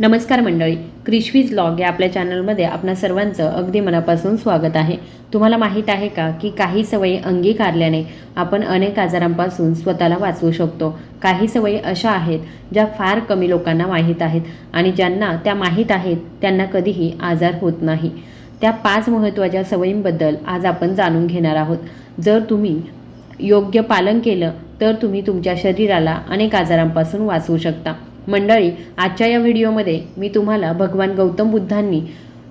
नमस्कार मंडळी क्रिशवीज लॉग या आपल्या चॅनलमध्ये आपणा सर्वांचं अगदी मनापासून स्वागत आहे. तुम्हाला माहीत आहे का की काही सवयी अंगीकारल्याने आपण अनेक आजारांपासून स्वतःला वाचवू शकतो. काही सवयी अशा आहेत ज्या फार कमी लोकांना माहीत आहेत आणि ज्यांना त्या माहीत आहेत त्यांना कधीही आजार होत नाही. त्या पाच महत्त्वाच्या सवयींबद्दल आज आपण जाणून घेणार आहोत. जर तुम्ही योग्य पालन केलं तर तुम्ही तुमच्या शरीराला अनेक आजारांपासून वाचवू शकता. मंडळी आजच्या या व्हिडिओमध्ये मी तुम्हाला भगवान गौतम बुद्धांनी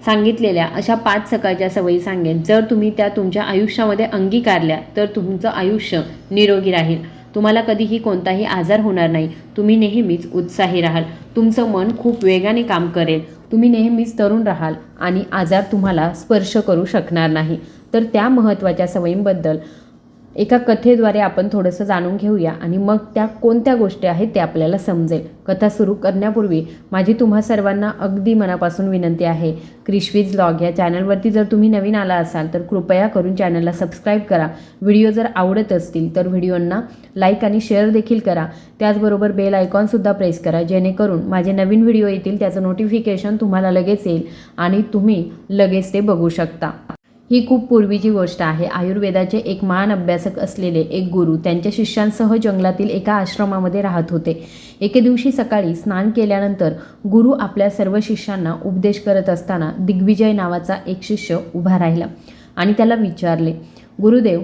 सांगितलेल्या अशा पाच सकाळच्या सवयी सांगेन. जर तुम्ही त्या तुमच्या आयुष्यामध्ये अंगीकारल्या तर तुमचं आयुष्य निरोगी राहील. तुम्हाला कधीही कोणताही आजार होणार नाही. तुम्ही नेहमीच उत्साही राहाल. तुमचं मन खूप वेगाने काम करेल. तुम्ही नेहमीच तरुण राहाल आणि आजार तुम्हाला स्पर्श करू शकणार नाही. तर त्या महत्त्वाच्या सवयींबद्दल एका कथेद्वारे आपण थोडंसं जाणून घेऊया आणि मग त्या कोणत्या गोष्टी आहेत ते आपल्याला समजेल. कथा सुरू करण्यापूर्वी माझी तुम्हा सर्वांना अगदी मनापासून विनंती आहे क्रिशवीज लॉग या चॅनलवरती जर तुम्ही नवीन आला असाल तर कृपया करून चॅनलला सबस्क्राईब करा. व्हिडिओ जर आवडत असतील तर व्हिडिओंना लाईक आणि शेअर देखील करा. त्याचबरोबर बेल आयकॉनसुद्धा प्रेस करा जेणेकरून माझे नवीन व्हिडिओ येतील त्याचं नोटिफिकेशन तुम्हाला लगेच येईल आणि तुम्ही लगेच ते बघू शकता. ही खूप पूर्वीची गोष्ट आहे. आयुर्वेदाचे एक महान अभ्यासक असलेले एक गुरु त्यांच्या शिष्यांसह जंगलातील एका आश्रमामध्ये राहत होते. एके दिवशी सकाळी स्नान केल्यानंतर गुरु आपल्या सर्व शिष्यांना उपदेश करत असताना दिग्विजय नावाचा एक शिष्य उभा राहिला आणि त्याला विचारले गुरुदेव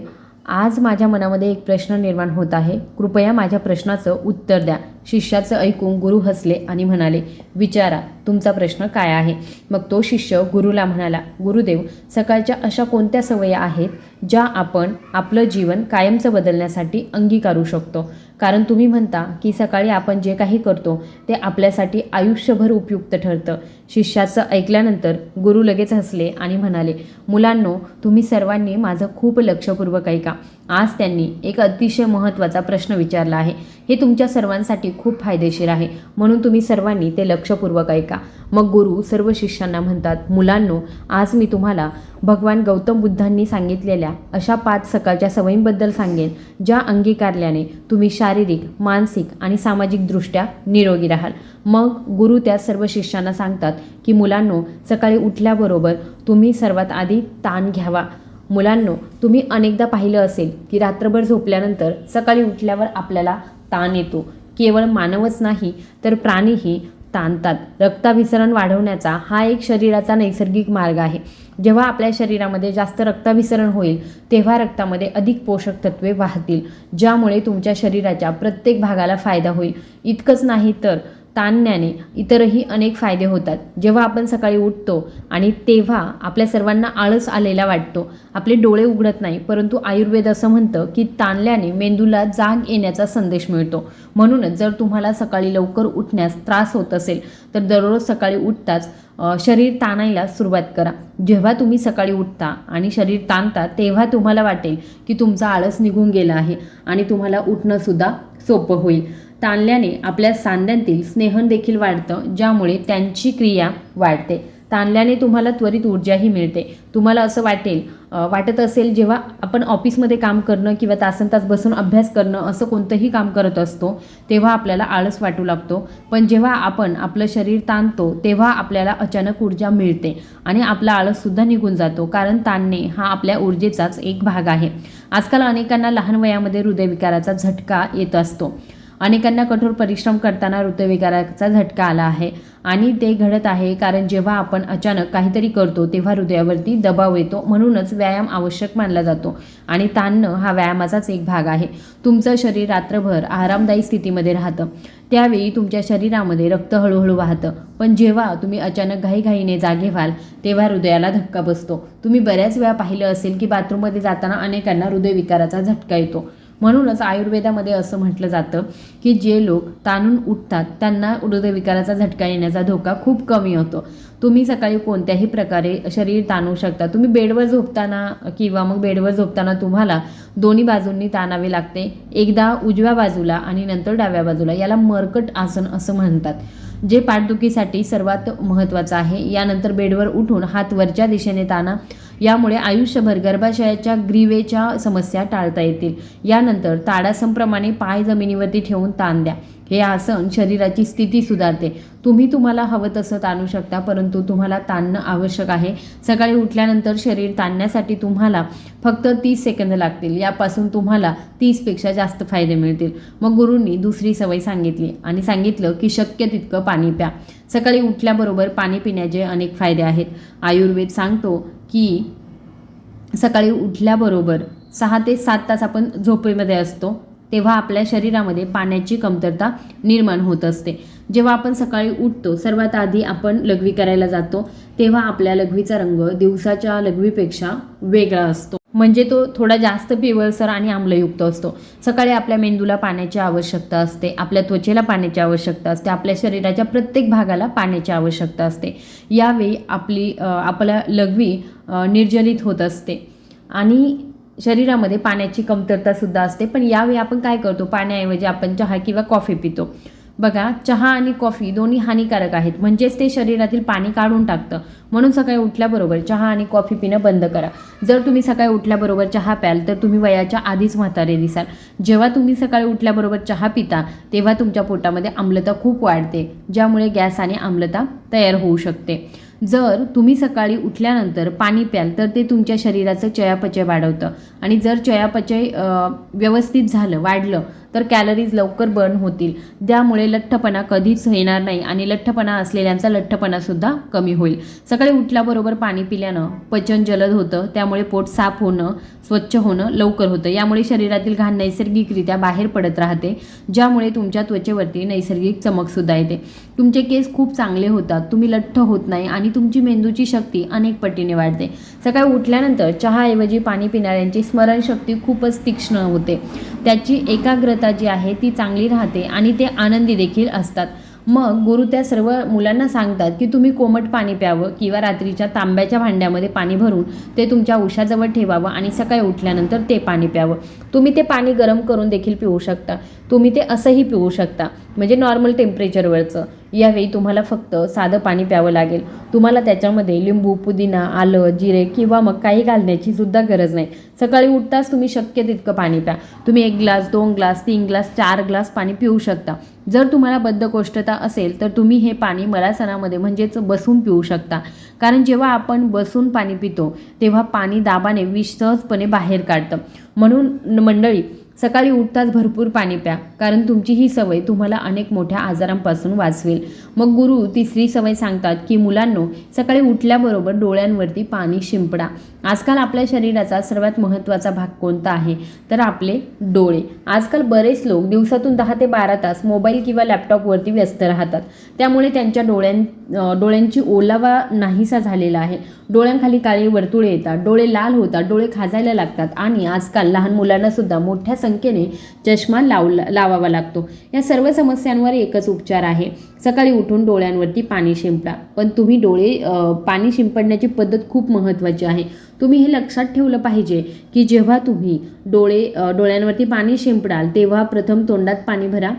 आज माझ्या मनामध्ये एक प्रश्न निर्माण होत आहे. कृपया माझ्या प्रश्नाचं उत्तर द्या. शिष्याचं ऐकून गुरु हसले आणि म्हणाले विचारा तुमचा प्रश्न काय आहे? मग तो शिष्य गुरुला म्हणाला गुरुदेव सकाळच्या अशा कोणत्या सवयी आहेत ज्या आपण आपलं जीवन कायमचं बदलण्यासाठी अंगीकारू शकतो? कारण तुम्ही म्हणता की सकाळी आपण जे काही करतो ते आपल्यासाठी आयुष्यभर उपयुक्त ठरतं. शिष्याचं ऐकल्यानंतर गुरु लगेच हसले आणि म्हणाले मुलांनो तुम्ही सर्वांनी माझं खूप लक्षपूर्वक ऐका. आज त्यांनी एक अतिशय महत्त्वाचा प्रश्न विचारला आहे. हे तुमच्या सर्वांसाठी खूप फायदेशीर आहे. म्हणून तुम्ही सर्वांनी ते लक्षपूर्वक ऐका. मग गुरु सर्व शिष्यांना म्हणतात मुलांनो आज मी तुम्हाला भगवान गौतम बुद्धांनी सांगितलेल्या अशा पाच सकाळच्या सवयींबद्दल सांगेन ज्या अंगीकारल्याने तुम्ही शारीरिक मानसिक आणि सामाजिकदृष्ट्या निरोगी राहाल. मग गुरु त्या सर्व शिष्यांना सांगतात की मुलांनो सकाळी उठल्याबरोबर तुम्ही सर्वात आधी ताण घ्यावा. मुलांनो तुम्ही अनेकदा पाहिलं असेल की रात्रभर झोपल्यानंतर सकाळी उठल्यावर आपल्याला ताण येतो. केवळ मानवच नाही तर प्राणीही ताणतात. रक्ताभिसरण वाढवण्याचा हा एक शरीराचा नैसर्गिक मार्ग आहे. जेव्हा आपल्या शरीरामध्ये जास्त रक्ताभिसरण होईल तेव्हा रक्तामध्ये अधिक पोषक तत्वे वाहतील ज्यामुळे तुमच्या शरीराच्या प्रत्येक भागाला फायदा होईल. इतकंच नाही तर ताणण्याने इतरही अनेक फायदे होतात. जेव्हा आपण सकाळी उठतो आणि तेव्हा आपल्या सर्वांना आळस आलेला वाटतो. आपले डोळे उघडत नाही परंतु आयुर्वेद असं म्हणतं की ताणल्याने मेंदूला जाग येण्याचा संदेश मिळतो. म्हणूनच जर तुम्हाला सकाळी लवकर उठण्यास त्रास होत असेल तर दररोज सकाळी उठताच शरीर ताणायला सुरुवात करा. जेव्हा तुम्ही सकाळी उठता आणि शरीर ताणता तेव्हा तुम्हाला वाटेल की तुमचा आळस निघून गेला आहे आणि तुम्हाला उठणंसुद्धा सोपं होईल. ताणल्याने आपल्या सांध्यांतील स्नेहन देखील वाढतं ज्यामुळे त्यांची क्रिया वाढते. ताणल्याने तुम्हाला त्वरित ऊर्जाही मिळते. तुम्हाला असं वाटेल वाटत असेल जेव्हा आपण ऑफिसमध्ये काम करणं किंवा तासन तास बसून अभ्यास करणं असं कोणतंही काम करत असतो तेव्हा आपल्याला आळस वाटू लागतो. पण जेव्हा आपण आपलं शरीर ताणतो तेव्हा आपल्याला अचानक ऊर्जा मिळते आणि आपला आळससुद्धा निघून जातो कारण ताणणे हा आपल्या ऊर्जेचाच एक भाग आहे. आजकाल अनेकांना लहान वयामध्ये हृदयविकाराचा झटका येत असतो. अनेकांना कठोर परिश्रम करताना हृदयविकाराचा झटका आला आहे. आणि ते घडत आहे कारण जेव्हा आपण अचानक काहीतरी करतो तेव्हा हृदयावरती दबाव येतो. म्हणूनच व्यायाम आवश्यक मानला जातो. आणि ताणणं हा व्यायामाचाच एक भाग आहे. तुमचं शरीर रात्रभर आरामदायी स्थितीमध्ये राहतं. त्यावेळी तुमच्या शरीरामध्ये रक्त हळूहळू वाहतं. पण जेव्हा तुम्ही अचानक घाईघाईने जागे व्हाल तेव्हा हृदयाला धक्का बसतो. तुम्ही बऱ्याच वेळा पाहिलं असेल की बाथरूममध्ये जाताना अनेकांना हृदयविकाराचा झटका येतो. म्हणूनच आयुर्वेदामध्ये असं म्हटलं जातं की जे लोक ताणून उठतात त्यांना हृदयविकाराचा झटका येण्याचा धोका खूप कमी होतो. तुम्ही सकाळी कोणत्याही प्रकारे शरीर ताणू शकता. तुम्ही बेडवर झोपताना किंवा मग बेडवर झोपताना तुम्हाला दोन्ही बाजूंनी ताणावे लागते. एकदा उजव्या बाजूला आणि नंतर डाव्या बाजूला याला मरकट आसन असं म्हणतात. जे पाठदुखीसाठी सर्वात महत्त्वाचं आहे. यानंतर बेडवर उठून हात वरच्या दिशेने ताणा. यामुळे आयुष्यभर गर्भाशयाच्या ग्रीवेच्या समस्या टाळता येतील. यानंतर ताडासमप्रमाणे पाय जमिनीवरती ठेवून ताण द्या. हे आसन शरीराची स्थिती सुधारते. तुम्ही तुम्हाला हवं तसं ताणू शकता परंतु तुम्हाला ताणणं आवश्यक आहे. सकाळी उठल्यानंतर शरीर ताणण्यासाठी तुम्हाला फक्त तीस सेकंद लागतील. यापासून तुम्हाला तीसपेक्षा जास्त फायदे मिळतील. मग गुरूंनी दुसरी सवय सांगितली आणि सांगितलं की शक्य तितकं पाणी प्या. सकाळी उठल्याबरोबर पाणी पिण्याचे अनेक फायदे आहेत. आयुर्वेद सांगतो की सकाळी उठल्याबरोबर सहा ते सात तास आपण झोपेमध्ये असतो. तेव्हा आपल्या शरीरामध्ये पाण्याची कमतरता निर्माण होत असते. जेव्हा आपण सकाळी उठतो सर्वात आधी आपण लघवी करायला जातो तेव्हा आपल्या लघवीचा रंग दिवसाच्या लघवीपेक्षा वेगळा असतो. म्हणजे तो थोडा जास्त पिवळसर आणि आम्लयुक्त असतो. सकाळी आपल्या मेंदूला पाण्याची आवश्यकता असते आपल्या त्वचेला पाण्याची आवश्यकता असते आपल्या शरीराच्या प्रत्येक भागाला पाण्याची आवश्यकता असते. यावेळी आपली आपल्या लघवी निर्जलित होत असते. आणि शरीरामध्ये पाण्याची कमतरतासुद्धा असते. पण यावेळी आपण काय करतो? पाण्याऐवजी आपण चहा किंवा कॉफी पितो. बघा चहा आणि कॉफी दोन्ही हानिकारक आहेत. म्हणजेच ते शरीरातील पाणी काढून टाकतं. म्हणून सकाळी उठल्याबरोबर चहा आणि कॉफी पिणं बंद करा. जर तुम्ही सकाळी उठल्याबरोबर चहा प्याल तर तुम्ही वयाच्या आधीच म्हातारे दिसाल. जेव्हा तुम्ही सकाळी उठल्याबरोबर चहा पिता तेव्हा तुमच्या पोटामध्ये आम्लता खूप वाढते ज्यामुळे गॅस आणि आम्लता तयार होऊ शकते. जर तुम्ही सकाळी उठल्यानंतर पाणी प्याल तर ते तुमच्या शरीराचं चयापचय वाढवतं. आणि जर चयापचय व्यवस्थित झालं वाढलं तर कॅलरीज लवकर बर्न होतील. त्यामुळे लठ्ठपणा कधीच येणार नाही आणि लठ्ठपणा असलेल्यांचा लठ्ठपणासुद्धा कमी होईल. सकाळी उठल्याबरोबर पाणी पिल्यानं पचन जलद होतं त्यामुळे पोट साफ होणं स्वच्छ होणं लवकर होतं. यामुळे शरीरातील घाण नैसर्गिकरित्या बाहेर पडत राहते ज्यामुळे तुमच्या त्वचेवरती नैसर्गिक चमकसुद्धा येते. तुमचे केस खूप चांगले होतात तुम्ही लठ्ठ होत नाही आणि तुमची मेंदूची शक्ती अनेक पटीने वाढते. सकाळी उठल्यानंतर चहाऐवजी पाणी पिणाऱ्यांची स्मरणशक्ती खूपच तीक्ष्ण होते. त्याची एकाग्रता जी आहे ती चांगली राहते आणि ते आनंदी देखील असतात. मग गुरु त्या सर्व मुलांना सांगतात की तुम्ही कोमट पाणी प्यावं किंवा रात्रीच्या तांब्याच्या भांड्यामध्ये पाणी भरून ते तुमच्या उशाजवळ ठेवावं आणि सकाळी उठल्यानंतर ते पाणी प्यावं. तुम्ही ते पाणी गरम करून देखील पिऊ शकता. तुम्ही ते असंही पिऊ शकता. म्हणजे नॉर्मल टेम्परेचरवरचं यावेळी तुम्हाला फक्त साधं पाणी प्यावं लागेल. तुम्हाला त्याच्यामध्ये लिंबू पुदिना आलं जिरे किंवा मग काही घालण्याची सुद्धा गरज नाही. सकाळी उठताच तुम्ही शक्य तितकं पाणी प्या. तुम्ही एक ग्लास दोन ग्लास तीन ग्लास चार ग्लास पाणी पिऊ शकता. जर तुम्हाला बद्धकोष्ठता असेल तर तुम्ही हे पाणी मलासनामध्ये म्हणजेच बसून पिऊ शकता. कारण जेव्हा आपण बसून पाणी पितो तेव्हा पाणी दाबाने विष सहजपणे बाहेर काढतं. म्हणून मंडळी सकाळी उठताच भरपूर पाणी प्या कारण तुमची ही सवय तुम्हाला अनेक मोठ्या आजारांपासून वाचवेल. मग गुरु तिसरी सवय सांगतात की मुलांनो सकाळी उठल्याबरोबर डोळ्यांवरती पाणी शिंपडा. आजकाल आपल्या शरीराचा सर्वात महत्त्वाचा भाग कोणता आहे? तर आपले डोळे. आजकाल बरेच लोक दिवसातून दहा ते बारा तास मोबाईल किंवा लॅपटॉपवरती व्यस्त राहतात. त्यामुळे त्यांच्या डोळ्यां डोळ्यांची ओलावा नाहीसा झालेला आहे. डोळ्यांखाली काळी वर्तुळे येतात. डोळे लाल होतात डोळे खाजायला लागतात आणि आजकाल लहान मुलांनासुद्धा मोठ्या संख्येने चष्मा लावला लावावा लागतो. या सर्व समस्यांवर एकच उपचार आहे. सकाळी उठून डोळ्यांवरती पाणी शिंपडा पण तुम्ही डोळे पाणी शिंपडण्याची पद्धत खूप महत्त्वाची आहे. तुम्ही हे लक्षात ठेवलं पाहिजे की जेव्हा तुम्ही डोळे डोळ्यांवरती पाणी शिंपडाल तेव्हा प्रथम तोंडात पाणी भरा.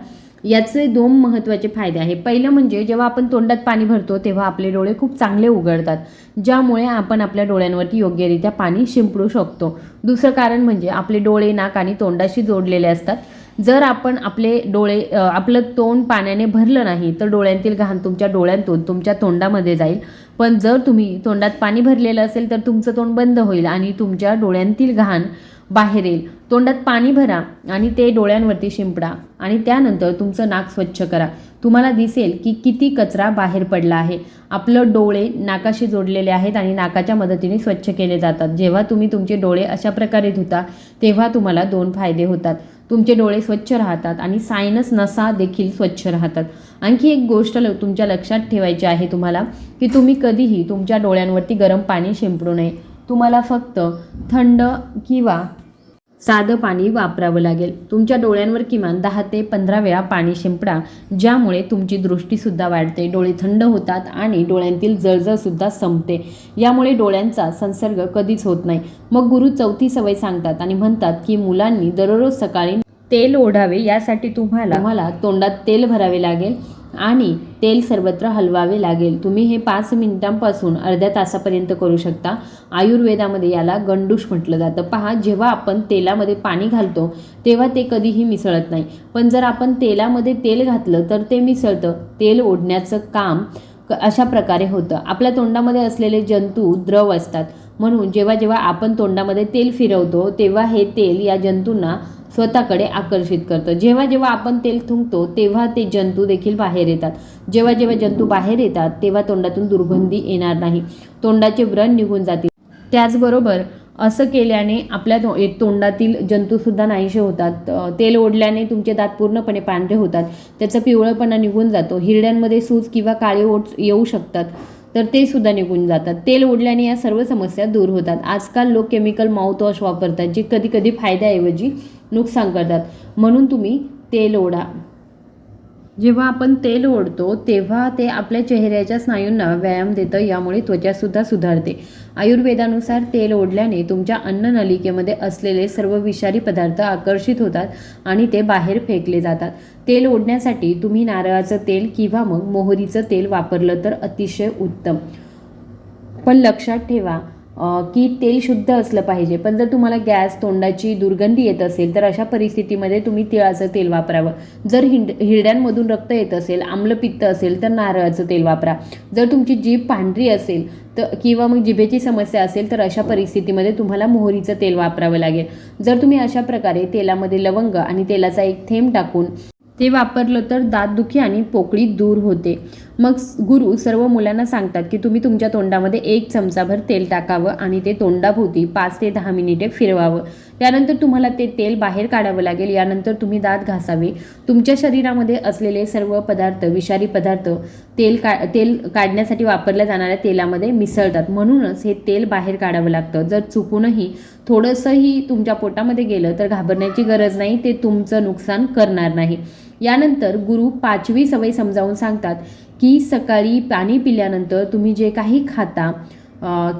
याचे दोन महत्त्वाचे फायदे आहे पहिलं म्हणजे जेव्हा आपण तोंडात पाणी भरतो तेव्हा आपले डोळे खूप चांगले उघडतात. ज्यामुळे आपण आपल्या डोळ्यांवरती योग्यरित्या पाणी शिंपडू शकतो. दुसरं कारण म्हणजे आपले डोळे नाक आणि तोंडाशी जोडलेले असतात. जर आपण आपले डोळे आपलं तोंड पाण्याने भरलं नाही तर डोळ्यांतील घाण तुमच्या डोळ्यांतून तुमच्या तोंडामध्ये जाईल. पण जर तुम्ही तोंडात पाणी भरलेलं असेल तर तुमचं तोंड बंद होईल आणि तुमच्या डोळ्यांतील घाण बाहेर येईल. तोंडात पाणी भरा आणि ते डोळ्यांवरती शिंपडा आणि त्यानंतर तुमचं नाक स्वच्छ करा. तुम्हाला दिसेल की किती कचरा बाहेर पडला आहे. आपलं डोळे नाकाशी जोडलेले आहेत आणि नाकाच्या मदतीने स्वच्छ केले जातात. जेव्हा तुम्ही तुमचे डोळे अशा प्रकारे धुता तेव्हा तुम्हाला दोन फायदे होतात. तुमचे डोळे स्वच्छ राहतात आणि सायनस नसा देखील स्वच्छ राहतात. आणखी एक गोष्ट ल तुमच्या लक्षात ठेवायची आहे तुम्हाला की तुम्ही कधीही तुमच्या डोळ्यांवरती गरम पाणी शिंपडू नये. तुम्हाला फक्त थंड किंवा साधं पाणी वापरावं लागेल. तुमच्या डोळ्यांवर किमान दहा ते पंधरा वेळा पाणी शिंपडा ज्यामुळे तुमची दृष्टीसुद्धा वाढते डोळे थंड होतात आणि डोळ्यांतील जळजळसुद्धा संपते. यामुळे डोळ्यांचा संसर्ग कधीच होत नाही. मग गुरु चौथी सवय सांगतात आणि म्हणतात की मुलांनी दररोज सकाळी तेल ओढावे यासाठी तुम्हाला मला तोंडात तेल भरावे लागेल. आणि तेल सर्वत्र हलवावे लागेल. तुम्ही हे पाच मिनिटांपासून अर्ध्या तासापर्यंत करू शकता. आयुर्वेदामध्ये याला गंडूश म्हटलं जातं. पहा जेव्हा आपण तेलामध्ये पाणी घालतो तेव्हा ते कधीही मिसळत नाही. पण जर आपण तेलामध्ये तेल घातलं तर ते मिसळतं. तेल ओढण्याचं काम क- अशा प्रकारे होतं. आपल्या तोंडामध्ये असलेले जंतू द्रव असतात. म्हणून जेव्हा जेव्हा आपण तोंडामध्ये तेल फिरवतो तेव्हा हे तेल या जंतूंना स्वतःकडे आकर्षित करतं. जेव्हा जेव्हा आपण तेल थुंकतो तेव्हा ते जंतू देखील बाहेर येतात. जेव्हा जेव्हा जंतू बाहेर येतात तेव्हा तोंडातून दुर्गंधी येणार नाही. तोंडाचे व्रण निघून जातील. त्याचबरोबर असं केल्याने आपल्या तो तोंडातील जंतूसुद्धा नाहीसे होतात. तेल ओढल्याने तुमचे दात पूर्णपणे पांढरे होतात. त्याचा पिवळपणा निघून जातो. हिरड्यांमध्ये सूज किंवा काळे ओठ येऊ शकतात. तर ते सुद्धा निघून जातात. तेल ओढल्याने या सर्व समस्या दूर होतात. आजकाल लोक केमिकल माउथवॉश वापरतात जे कधी कधी फायद्याऐवजी नुकसान करतात. म्हणून तुम्ही तेल ओढा. जेव्हा आपण तेल ओढतो तेव्हा ते आपल्या चेहऱ्याच्या स्नायूंना व्यायाम देतं यामुळे त्वचासुद्धा सुधारते. आयुर्वेदानुसार तेल ओढल्याने तुमच्या अन्ननलिकेमध्ये असलेले सर्व विषारी पदार्थ आकर्षित होतात आणि ते बाहेर फेकले जातात. तेल ओढण्यासाठी तुम्ही नारळाचं तेल किंवा मग मोहरीचं तेल वापरलं तर अतिशय उत्तम. पण लक्षात ठेवा की तेल शुद्ध असलं पाहिजे. पण जर तुम्हाला गॅस तोंडाची दुर्गंधी येत असेल तर अशा परिस्थितीमध्ये तुम्ही तिळाचं तेल वापरावं. जर हिंड हिरड्यांमधून रक्त येत असेल आम्लपित्त असेल तर नारळाचं तेल वापरा. जर तुमची जीभ पांढरी असेल तर किंवा मग जिभेची समस्या असेल तर अशा परिस्थितीमध्ये तुम्हाला मोहरीचं तेल वापरावं लागेल. जर तुम्ही अशा प्रकारे तेलामध्ये लवंग आणि तेलाचा एक थेंब टाकून ते वापरलं तर दातदुखी आणि पोकळी दूर होते. मग गुरु सर्व मुलांना सांगतात की तुम्ही तुमच्या तोंडामध्ये एक चमचाभर तेल टाकावं आणि ते तोंडाभोवती पाच ते दहा मिनिटे फिरवावं. त्यानंतर तुम्हाला ते तेल बाहेर काढावं लागेल. यानंतर तुम्ही दात घासावे. तुमच्या शरीरामध्ये असलेले सर्व पदार्थ विषारी पदार्थ तेल का तेल काढण्यासाठी वापरल्या जाणाऱ्या तेलामध्ये मिसळतात. म्हणूनच हे तेल बाहेर काढावं लागतं. जर चुकूनही थोडंसंही तुमच्या पोटामध्ये गेलं तर घाबरण्याची गरज नाही. ते तुमचं नुकसान करणार नाही. यानंतर गुरु पाचवी सवय समजावून सांगतात की सकाळी पाणी पिल्यानंतर तुम्ही जे काही खाता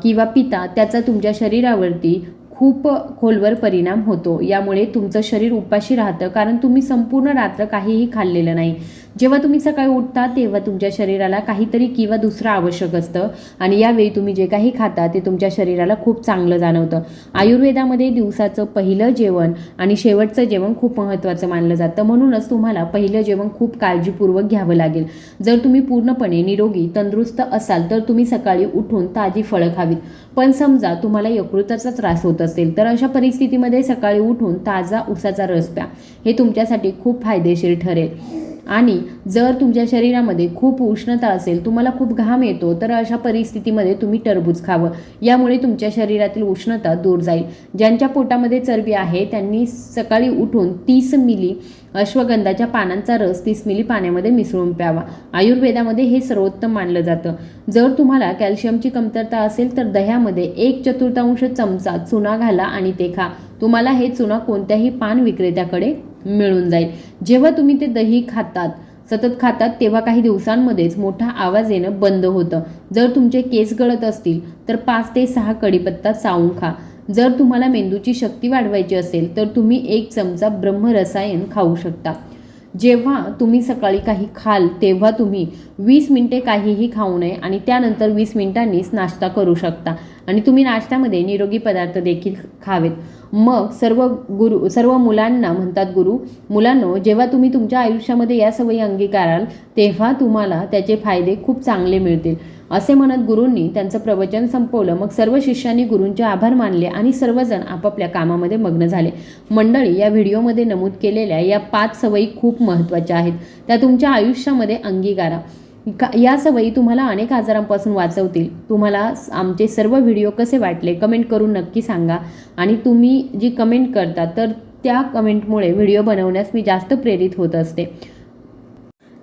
किंवा पिता त्याचा तुमच्या शरीरावरती खूप खोलवर परिणाम होतो. यामुळे तुमचं शरीर उपाशी राहतं कारण तुम्ही संपूर्ण रात्र काहीही खाल्लेलं नाही. जेव्हा तुम्ही सकाळी उठता तेव्हा तुमच्या शरीराला काहीतरी किंवा दुसरं आवश्यक असतं. आणि यावेळी तुम्ही जे काही खाता ते तुमच्या शरीराला खूप चांगलं जाणवतं. आयुर्वेदामध्ये दिवसाचं पहिलं जेवण आणि शेवटचं जेवण खूप महत्त्वाचं मानलं जातं. म्हणूनच तुम्हाला पहिलं जेवण खूप काळजीपूर्वक घ्यावं लागेल. जर तुम्ही पूर्णपणे निरोगी तंदुरुस्त असाल तर तुम्ही सकाळी उठून ताजी फळं खावीत. पण समजा तुम्हाला यकृताचा त्रास होत असेल तर अशा परिस्थितीमध्ये सकाळी उठून ताजा उसाचा रस प्या. हे तुमच्यासाठी खूप फायदेशीर ठरेल. आणि जर तुमच्या शरीरामध्ये खूप उष्णता असेल तुम्हाला खूप घाम येतो तर अशा परिस्थितीमध्ये तुम्ही टरबूज खावं. यामुळे तुमच्या शरीरातील उष्णता दूर जाईल. ज्यांच्या पोटामध्ये चरबी आहे त्यांनी सकाळी उठून तीस मिली अश्वगंधाच्या पानांचा रस तीस मिली पाण्यामध्ये मिसळून प्यावा. आयुर्वेदामध्ये हे सर्वोत्तम मानलं जातं. जर तुम्हाला कॅल्शियमची कमतरता असेल तर दह्यामध्ये एक चतुर्थांश चमचा चुना घाला आणि ते खा. तुम्हाला हे चुना कोणत्याही पान विक्रेत्याकडे मिळून जाईल. जेव्हा तुम्ही ते दही खातात सतत खातात तेव्हा काही दिवसांमध्येच मोठा आवाज येणं बंद होतं. जर तुमचे केस गळत असतील तर पाच ते सहा कडीपत्ता चावून खा. जर तुम्हाला मेंदूची शक्ती वाढवायची असेल तर तुम्ही एक चमचा ब्रह्मरसायन खाऊ शकता. जेव्हा तुम्ही सकाळी काही खाल तेव्हा तुम्ही वीस मिनिटे काहीही खाऊ नये आणि त्यानंतर वीस मिनिटांनीच नाश्ता करू शकता. आणि तुम्ही नाश्त्यामध्ये निरोगी पदार्थ देखील खावेत. मग सर्व गुरु सर्व मुलांना म्हणतात गुरु मुलांनो जेव्हा तुम्ही तुमच्या आयुष्यामध्ये या सवयी अंगीकाराल तेव्हा तुम्हाला त्याचे फायदे खूप चांगले मिळतील. असे म्हणत गुरूंनी त्यांचं प्रवचन संपवलं. मग सर्व शिष्यांनी गुरूंचे आभार मानले आणि सर्वजण आपापल्या कामामध्ये मग्न झाले. मंडळी या व्हिडिओमध्ये नमूद केलेल्या या पाच सवयी खूप महत्त्वाच्या आहेत. त्या तुमच्या आयुष्यामध्ये अंगीकारा. का या सवयी तुम्हाला अनेक आजारांपासून वाचवतील. तुम्हाला आमचे सर्व व्हिडिओ कसे वाटले कमेंट करून नक्की सांगा. आणि तुम्ही जी कमेंट करता तर त्या कमेंटमुळे व्हिडिओ बनवण्यास मी जास्त प्रेरित होत असते.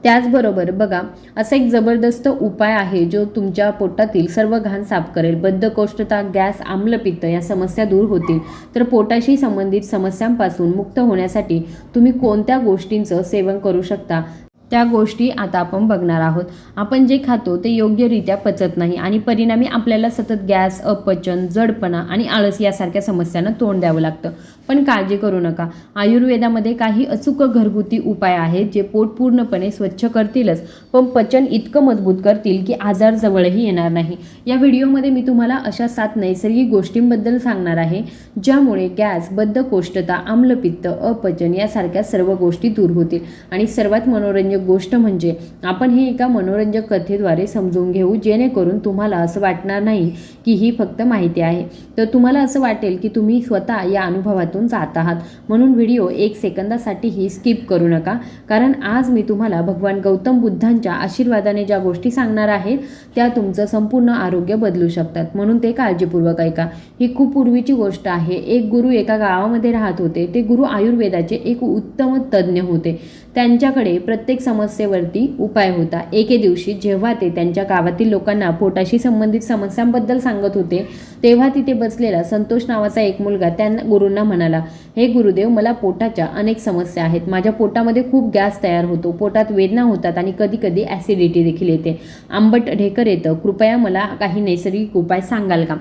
त्याचबरोबर बघा असा एक जबरदस्त उपाय आहे जो तुमच्या पोटातील सर्व घाण साफ करेल. बद्धकोष्ठता गॅस आम्लपित्त या समस्या दूर होतील. तर पोटाशी संबंधित समस्यांपासून मुक्त होण्यासाठी तुम्ही कोणत्या गोष्टींचं सेवन करू शकता? त्या गोष्टी आता आपण बघणार आहोत. आपण जे खातो ते योग्यरित्या पचत नाही आणि परिणामी आपल्याला सतत गॅस अपचन जडपणा आणि आळस यासारख्या समस्यांना तोंड द्यावं लागतं. पण काळजी करू नका. आयुर्वेदामध्ये काही अचूक घरगुती उपाय आहेत जे पोट पूर्णपणे स्वच्छ करतीलच पण पचन इतकं मजबूत करतील की आजार जवळही येणार नाही. या व्हिडिओमध्ये मी तुम्हाला अशा सात नैसर्गिक गोष्टींबद्दल सांगणार आहे ज्यामुळे गॅस बद्धकोष्ठता आम्लपित्त अपचन यासारख्या सर्व गोष्टी दूर होतील. आणि सर्वात मनोरंजक गोष्ट म्हणजे आपण हे एका मनोरंजक कथेद्वारे समजून घेऊ जेणेकरून तुम्हाला असं वाटणार नाही की ही फक्त माहिती आहे. तर तुम्हाला असं वाटेल की तुम्ही स्वतः या अनुभवात अनुभवातून जात आहात. म्हणून व्हिडिओ एक सेकंदासाठीही स्किप करू नका. कारण आज मी तुम्हाला भगवान गौतम बुद्धांच्या आशीर्वादाने ज्या गोष्टी सांगणार आहेत त्या तुमचं संपूर्ण आरोग्य बदलू शकतात. म्हणून ते काळजीपूर्वक ऐका. ही खूप पूर्वीची गोष्ट आहे. एक गुरु एका गावामध्ये राहत होते. ते गुरु आयुर्वेदाचे एक उत्तम तज्ज्ञ होते. त्यांच्याकडे प्रत्येक समस्येवरती उपाय होता. एके दिवशी जेव्हा ते त्यांच्या गावातील लोकांना पोटाशी संबंधित समस्यांबद्दल सांगत होते तेव्हा तिथे बसलेला संतोष नावाचा एक मुलगा त्यांना गुरूंना म्हणाला हे गुरुदेव मला पोटाच्या अनेक समस्या आहेत. माझ्या पोटामध्ये खूप गॅस तयार होतो. पोटात वेदना होतात आणि कधी कधी ॲसिडिटी देखील येते. आंबट ढेकर येतं. कृपया मला काही नैसर्गिक उपाय सांगाल का?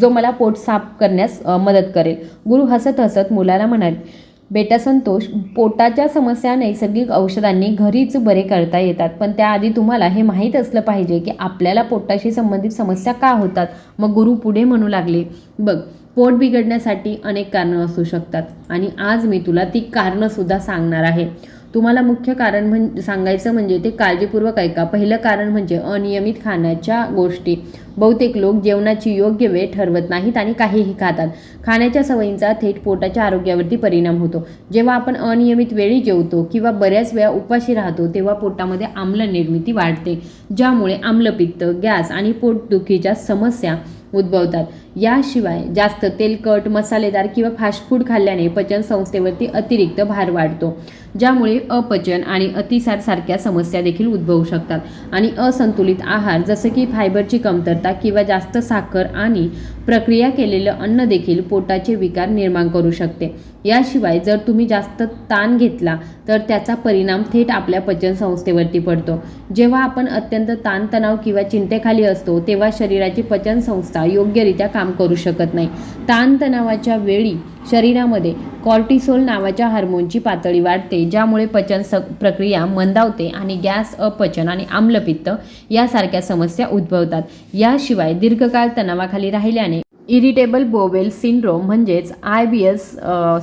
जो मला पोट साफ करण्यास मदत करेल. गुरु हसत हसत मुलाला म्हणाले बेटा संतोष पोटाच्या समस्या नैसर्गिक औषधांनी घरीच बरे करता येतात. पण त्याआधी तुम्हाला हे माहीत असलं पाहिजे की आपल्याला पोटाशी संबंधित समस्या का होतात? मग गुरु पुढे म्हणू लागले बघ पोट बिघडण्यासाठी अनेक कारणं असू शकतात आणि आज मी तुला ती कारणंसुद्धा सांगणार आहे. तुम्हाला मुख्य कारण म्हण सांगायचं म्हणजे ते काळजीपूर्वक ऐका. पहिलं कारण म्हणजे अनियमित खाण्याच्या गोष्टी. बहुतेक लोक जेवणाची योग्य वेळ ठरवत नाहीत आणि काहीही खातात. खाण्याच्या सवयींचा थेट पोटाच्या आरोग्यावरती परिणाम होतो. जेव्हा आपण अनियमित वेळी जेवतो किंवा बऱ्याच वेळा उपाशी राहतो तेव्हा पोटामध्ये आम्ल निर्मिती वाढते ज्यामुळे आम्लपित्त गॅस आणि पोटदुखीच्या समस्या उद्भवतात. याशिवाय जास्त तेलकट मसालेदार किंवा फास्ट फूड खाल्ल्याने पचन संस्थेवरती अतिरिक्त भार वाढतो. ज्यामुळे अपचन आणि अतिसार सारख्या समस्या देखील उद्भवू शकतात. आणि असंतुलित आहार जसं की फायबरची कमतरता किंवा जास्त साखर आणि प्रक्रिया केलेलं अन्न देखील पोटाचे विकार निर्माण करू शकते. याशिवाय जर तुम्ही जास्त ताण घेतला तर त्याचा परिणाम थेट आपल्या पचन संस्थेवरती पडतो. जेव्हा आपण अत्यंत ताणतणाव किंवा चिंतेखाली असतो तेव्हा शरीराची पचन संस्था योग्यरित्या काम करू शकत नाही. ताणतणावाच्या वेळी शरीरामध्ये कॉर्टिसोल नावाच्या हार्मोनची पातळी वाढते ज्यामुळे पचन स प्रक्रिया मंदावते आणि गॅस अपचन आणि आम्लपित्त यासारख्या समस्या उद्भवतात. याशिवाय दीर्घकाळ तणावाखाली राहिल्याने इरिटेबल बोवेल सिंड्रोम म्हणजेच आय बी एस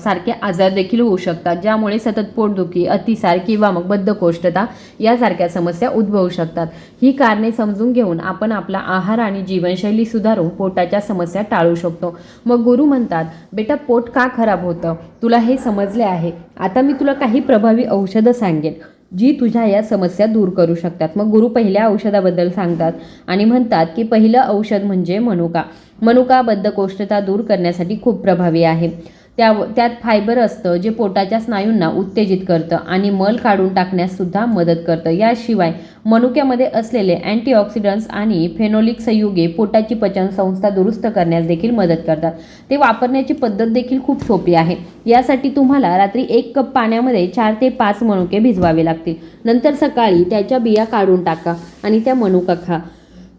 सारखे आजार देखील होऊ शकतात ज्यामुळे सतत पोटदुखी अतिसार किंवा मग बद्धकोष्ठता यासारख्या समस्या उद्भवू शकतात. ही कारणे समजून घेऊन आपण आपला आहार आणि जीवनशैली सुधारून पोटाच्या समस्या टाळू शकतो. मग गुरु म्हणतात बेटा पोट का खराब होतं? तुला हे समजले आहे. आता मी तुला काही प्रभावी औषधं सांगेन. जी तुझ्या या समस्या दूर करू शकतात. मग गुरु पहिल्या औषधाबद्दल सांगतात आणि म्हणतात की पहिलं औषध म्हणजे मनुका. मनुका बद्धकोष्ठता दूर करण्यासाठी खूप प्रभावी आहे. त्या त्यात फायबर असतं जे पोटाच्या स्नायूंना उत्तेजित करतं आणि मल काढून टाकण्यास सुद्धा मदत करतं. याशिवाय मनुक्यामध्ये असलेले अँटीऑक्सिडंट्स आणि फेनोलिक संयुगे पोटाची पचन संस्था दुरुस्त करण्यास देखील मदत करतात. ते वापरण्याची पद्धत देखील खूप सोपी आहे. यासाठी तुम्हाला रात्री एक कप पाण्यामध्ये चार ते पाच मनुके भिजवावे लागतील. नंतर सकाळी त्याच्या बिया काढून टाका आणि त्या मनुका खा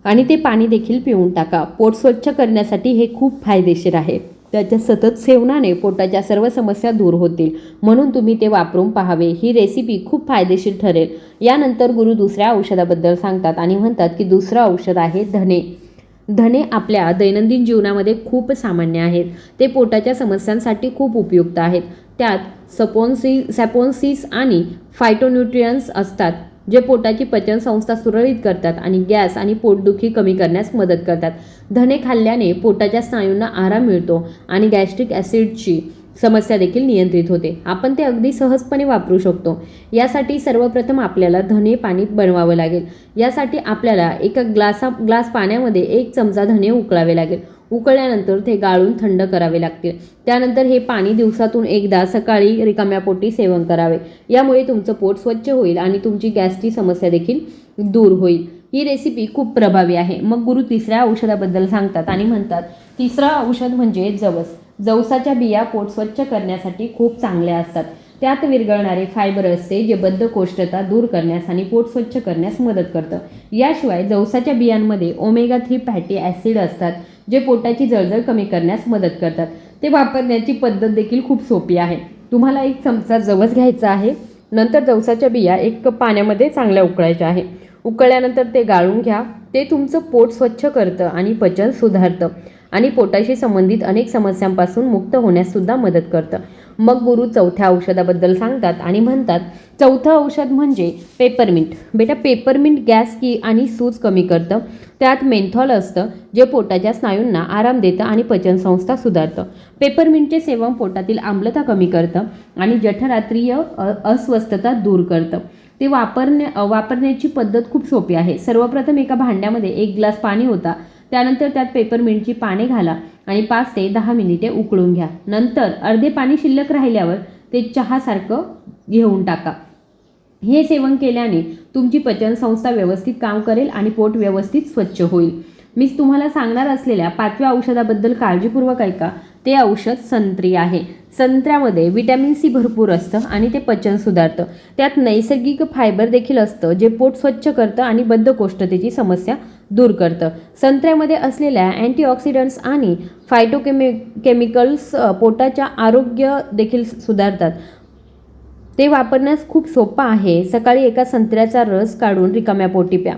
आणि ते पाणी देखील पिऊन टाका. पोट स्वच्छ करण्यासाठी हे खूप फायदेशीर आहे. त्याच्या सतत सेवनाने पोटाच्या सर्व समस्या दूर होतील. म्हणून तुम्ही ते वापरून पाहावे. ही रेसिपी खूप फायदेशीर ठरेल. यानंतर गुरु दुसऱ्या औषधाबद्दल सांगतात आणि म्हणतात की दुसरं औषध आहे धने धने आपल्या दैनंदिन जीवनामध्ये खूप सामान्य आहेत. ते पोटाच्या समस्यांसाठी खूप उपयुक्त आहेत. त्यात सपोन्सी सॅपोन्सिस आणि फायटोन्यूट्रियन्स असतात. जे पोटाची पचन संस्था सुरळीत करतात आणि गॅस आणि पोटदुखी कमी करण्यास मदत करतात. धने खाल्ल्याने पोटाच्या स्नायूंना आराम मिळतो आणि गॅस्ट्रिक ॲसिडची समस्या देखील नियंत्रित होते. आपण ते अगदी सहजपणे वापरू शकतो. यासाठी सर्वप्रथम आपल्याला धने पाणी बनवावं लागेल. यासाठी आपल्याला एका ग्लासा ग्लास पाण्यामध्ये एक चमचा धने उकळावे लागेल. उकळल्यानंतर ते गाळून थंड करावे लागतील. त्यानंतर हे पाणी दिवसातून एकदा सकाळी रिकाम्या पोटी सेवन करावे. यामुळे तुमचं पोट स्वच्छ होईल आणि तुमची गॅसची समस्या देखील दूर होईल. ही रेसिपी खूप प्रभावी आहे. मग गुरु तिसऱ्या औषधाबद्दल सांगतात आणि म्हणतात तिसरं औषध म्हणजे जवस. जवसाच्या बिया पोट स्वच्छ करण्यासाठी खूप चांगल्या असतात. त्यात विरघळणारे फायबर असते जे बद्धकोष्ठता दूर करण्यास आणि पोट स्वच्छ करण्यास मदत करतं. याशिवाय जवसाच्या बियांमध्ये ओमेगा थ्री फॅटी ॲसिड असतात. जे पोटाची जळजळ कमी करण्यास मदत करतात. ते वापरण्याची पद्धत देखील खूप सोपी आहे. तुम्हाला एक चमचा जवस घ्यायचा आहे. नंतर जवसाच्या बिया एक कप पाण्यामध्ये चांगल्या उकळायच्या आहे. उकळल्यानंतर ते गाळून घ्या. ते तुमचं पोट स्वच्छ करतं आणि पचन सुधारतं आणि पोटाशी संबंधित अनेक समस्यांपासून मुक्त होण्यास सुद्धा मदत करतं. मग गुरु चौथ्या औषधाबद्दल सांगतात आणि म्हणतात चौथं औषध म्हणजे पेपरमिंट. बेटा पेपरमिंट गॅस की आणि सूज कमी करतं. त्यात मेंथॉल असतं जे पोटाच्या स्नायूंना आराम देतं आणि पचनसंस्था सुधारतं. पेपरमिंटचे सेवन पोटातील आम्लता कमी करतं आणि जठरात्रीय अस्वस्थता दूर करतं. ते वापरण्या वापरण्याची पद्धत खूप सोपी आहे. सर्वप्रथम एका भांड्यामध्ये एक ग्लास पाणी होता. त्यानंतर त्यात पेपरमिंटची पाने घाला आणि पाच ते दहा मिनिटे उकळून घ्या. नंतर अर्धे पाणी शिल्लक राहिल्यावर ते चहासारखं घेऊन टाका. हे सेवन केल्याने तुमची पचनसंस्था व्यवस्थित काम करेल आणि पोट व्यवस्थित स्वच्छ होईल. मी तुम्हाला सांगणार असलेल्या पाचव्या औषधाबद्दल काळजीपूर्वक ऐका. ते औषध संत्री आहे. संत्र्यामध्ये विटॅमिन सी भरपूर असतं आणि ते पचन सुधारतं. त्यात नैसर्गिक फायबर देखील असतं जे पोट स्वच्छ करतं आणि बद्धकोष्ठतेची समस्या दूर करतं. संत्र्यामध्ये असलेल्या अँटीऑक्सिडंट्स आणि फायटोकेमि केमिकल्स पोटाच्या आरोग्य देखील सुधारतात. ते वापरण्यास खूप सोपं आहे. सकाळी एका संत्र्याचा रस काढून रिकाम्या पोटी प्या.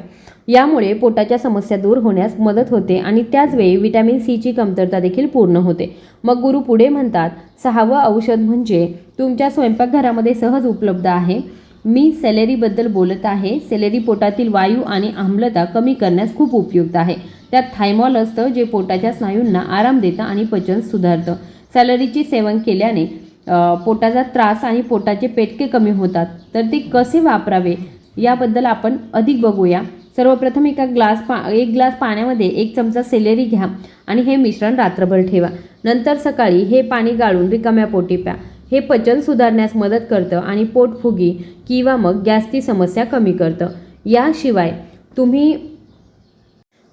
यामुळे पोटाच्या समस्या दूर होण्यास मदत होते आणि त्याचवेळी विटॅमिन सीची कमतरता देखील पूर्ण होते. मग गुरु पुढे म्हणतात सहावं औषध म्हणजे तुमच्या स्वयंपाकघरामध्ये सहज उपलब्ध आहे. मी सेलेरीबद्दल बोलत आहे. सेलेरी पोटातील वायू आणि आम्लता कमी करण्यास खूप उपयुक्त आहे. त्यात थायमॉल असतं जे पोटाच्या स्नायूंना आराम देतं आणि पचन सुधारतं. सॅलरीचे सेवन केल्याने पोटाचा त्रास आणि पोटाचे पेटके कमी होतात तर ते कसे वापरावे याबद्दल आपण अधिक बघूया. सर्वप्रथम एका ग्लास पा एक ग्लास पाण्यामध्ये एक चमचा सेलेरी घ्या आणि हे मिश्रण रात्रभर ठेवा. नंतर सकाळी हे पाणी गाळून रिकाम्या पोटी प्या. हे पचन सुधारण्यास मदत करतं आणि पोटफुगी किंवा मग गॅसची समस्या कमी करतं. याशिवाय तुम्ही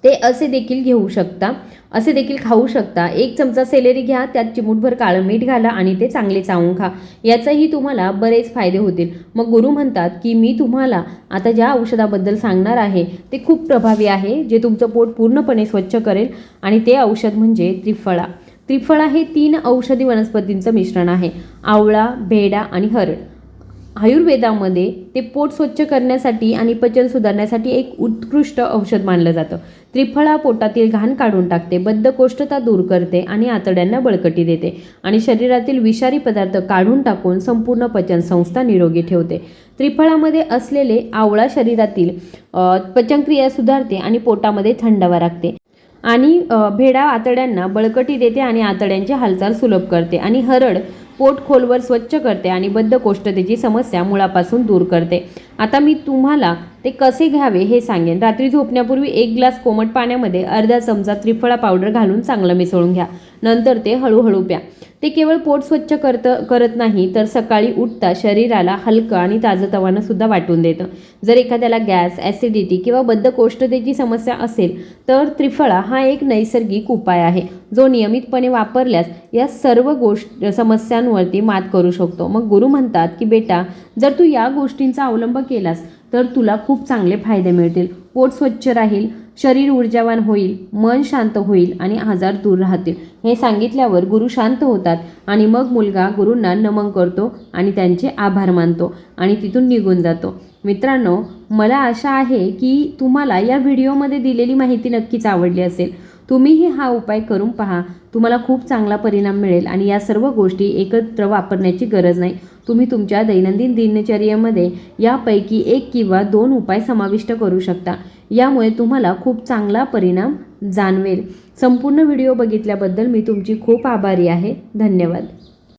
ते असे देखील घेऊ शकता. असे देखील खाऊ शकता. एक चमचा सेलेरी घ्या त्यात चिमूटभर काळं मीठ घाला आणि ते चांगले चावून खा. याचाही तुम्हाला बरेच फायदे होतील. मग गुरु म्हणतात की मी तुम्हाला आता ज्या औषधाबद्दल सांगणार आहे ते खूप प्रभावी आहे जे तुमचं पोट पूर्णपणे स्वच्छ करेल आणि ते औषध म्हणजे त्रिफळा. त्रिफळा हे तीन औषधी वनस्पतींचं मिश्रण आहे. आवळा भेडा आणि हरड. आयुर्वेदामध्ये ते पोट स्वच्छ करण्यासाठी आणि पचन सुधारण्यासाठी एक उत्कृष्ट औषध मानलं जातं. त्रिफळा पोटातील घाण काढून टाकते बद्धकोष्ठता दूर करते आणि आतड्यांना बळकटी देते आणि शरीरातील विषारी पदार्थ काढून टाकून संपूर्ण पचन संस्था निरोगी ठेवते. त्रिफळामध्ये असलेले आवळा शरीरातील पचनक्रिया सुधारते आणि पोटामध्ये थंडावा राखते आणि भेडा आतड्यांना बळकटी देते आणि आतड्यांची हालचाल सुलभ करते आणि हरड पोट खोलवर स्वच्छ करते आणि बद्धकोष्ठतेची समस्या मुळापासून दूर करते. आता मी तुम्हाला ते कसे घ्यावे हे सांगेन. रात्री झोपण्यापूर्वी एक ग्लास कोमट पाण्यामध्ये अर्धा चमचा त्रिफळा पावडर घालून चांगलं मिसळून घ्या. नंतर ते हळूहळू प्या. ते केवळ पोट स्वच्छ करत करत नाही तर सकाळी उठता शरीराला हलकं आणि ताजंतवानं सुद्धा वाटून देतं. जर एखाद्याला गॅस ॲसिडिटी किंवा बद्धकोष्ठतेची समस्या असेल तर त्रिफळा हा एक नैसर्गिक उपाय आहे जो नियमितपणे वापरल्यास या सर्व गोष्ट समस्यांवरती मात करू शकतो. मग गुरु म्हणतात की बेटा जर तू या गोष्टींचा अवलंब केलास तर तुला खूप चांगले फायदे मिळतील. पोट स्वच्छ राहील शरीर ऊर्जावान होईल मन शांत होईल आणि आजार दूर राहतील. हे सांगितल्यावर गुरु शांत होतात आणि मग मुलगा गुरूंना नमन करतो आणि त्यांचे आभार मानतो आणि तिथून निघून जातो. मित्रांनो मला आशा आहे की तुम्हाला या व्हिडिओमध्ये दिलेली माहिती नक्कीच आवडली असेल. तुम्हीही हा उपाय करून पहा. तुम्हाला खूप चांगला परिणाम मिळेल आणि या सर्व गोष्टी एकत्र वापरण्याची गरज नाही. तुम्ही तुमच्या दैनंदिन दिनचर्येमध्ये यापैकी एक किंवा दोन उपाय समाविष्ट करू शकता. यामुळे तुम्हाला खूप चांगला परिणाम जाणवेल. संपूर्ण व्हिडिओ बघितल्याबद्दल मी तुमची खूप आभारी आहे. धन्यवाद.